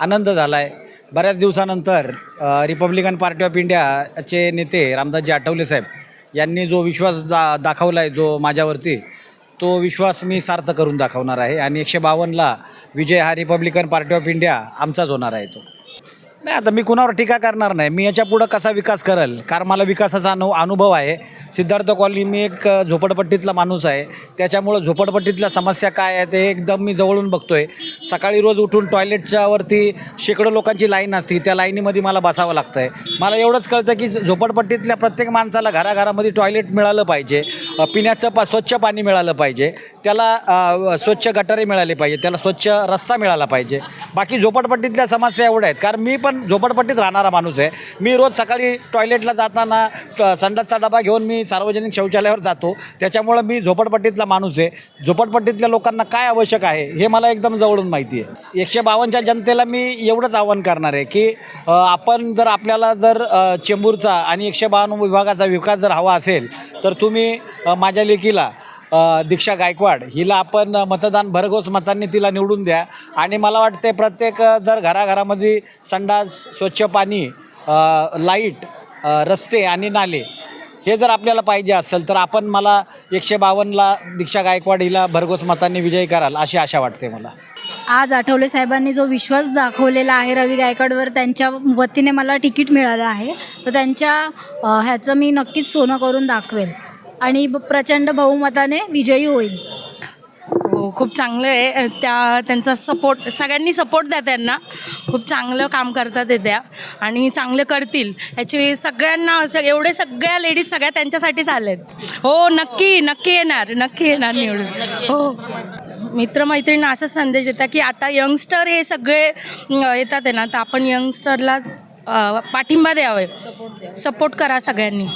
आनंद झाला आहे बऱ्याच दिवसानंतर रिपब्लिकन पार्टी ऑफ इंडियाचे नेते रामदासजी आठवले साहेब यांनी जो विश्वास दा दाखवला आहे जो माझ्यावरती तो विश्वास मी सार्थ करून दाखवणार आहे आणि एकशे बावन्नला विजय हा रिपब्लिकन पार्टी ऑफ इंडिया आमचाच होणार आहे तो. नाही आता मी कुणावर टीका करणार नाही. मी याच्या पुढं कसा विकास करेल? कारण मला विकासाचा अनु अनुभव आहे. सिद्धार्थ कॉलनी मी एक झोपडपट्टीतला माणूस आहे. त्याच्यामुळं झोपडपट्टीतल्या समस्या काय आहे ते एकदम मी जवळून बघतो आहे सकाळी रोज उठून टॉयलेटच्यावरती शेकडो लोकांची लाईन असते. त्या लाईनीमध्ये मला बसावं लागतं आहे मला एवढंच कळतं की झोपडपट्टीतल्या प्रत्येक माणसाला घराघरामध्ये टॉयलेट मिळालं पाहिजे. पिण्याचं पा स्वच्छ पाणी मिळालं पाहिजे. त्याला स्वच्छ गटारे मिळाले पाहिजे त्याला स्वच्छ रस्ता मिळाला पाहिजे. बाकी झोपडपट्टीतल्या समस्या एवढ्या आहेत. कारण मी पण झोपडपट्टीत राहणारा माणूस आहे. मी रोज सकाळी टॉयलेटला जाताना ट- संडासचा डबा घेऊन मी सार्वजनिक शौचालयावर जातो. त्याच्यामुळं मी झोपडपट्टीतला माणूस आहे. झोपडपट्टीतल्या लोकांना काय आवश्यक आहे हे मला एकदम जवळून माहिती आहे. एकशे बावन्नच्या जनतेला मी एवढंच आव्हान करणार आहे की आपण जर आपल्याला जर चेंबूरचा आणि एकशे बावन्न विभागाचा विकास जर हवा असेल तर तुम्ही माझ्या लेकीला दीक्षा गायकवाड हिला आपण मतदान भरघोस मतांनी तिला निवडून द्या. आणि मला वाटते प्रत्येक जर घराघरामध्ये संडास स्वच्छ पाणी लाइट रस्ते आणि नाले हे जर आपल्याला पाहिजे असेल तर आपण मला एकशे बावन्नला दीक्षा गायकवाड हिला भरघोस मतांनी विजयी कराल अशी आशा वाटते मला. आज आठवले साहेबांनी जो विश्वास दाखवलेला आहे रवी गायकवाडवर त्यांच्या वतीने मला तिकीट मिळालं आहे. तर त्यांच्या ह्याचं मी नक्कीच सोनं करून दाखवेल. आणि ब- प्रचंड बहुमताने विजयी होईल. हो खूप चांगलं आहे. त्या त्यांचा सपोर्ट सगळ्यांनी सपोर्ट द्या त्यांना. खूप चांगलं काम करतात ते त्या आणि चांगलं करतील. ह्याची सगळ्यांना असं एवढे सगळ्या लेडीज सगळ्या त्यांच्यासाठीच आहेत हो नक्की नक्की येणार नक्की येणार निवडून. हो. मित्रमैत्रिणींना असा संदेश देतात की आता यंगस्टर हे सगळे येतात आहे ना तर आपण यंगस्टरला पाठिंबा द्यावे. सपोर्ट करा सगळ्यांनी.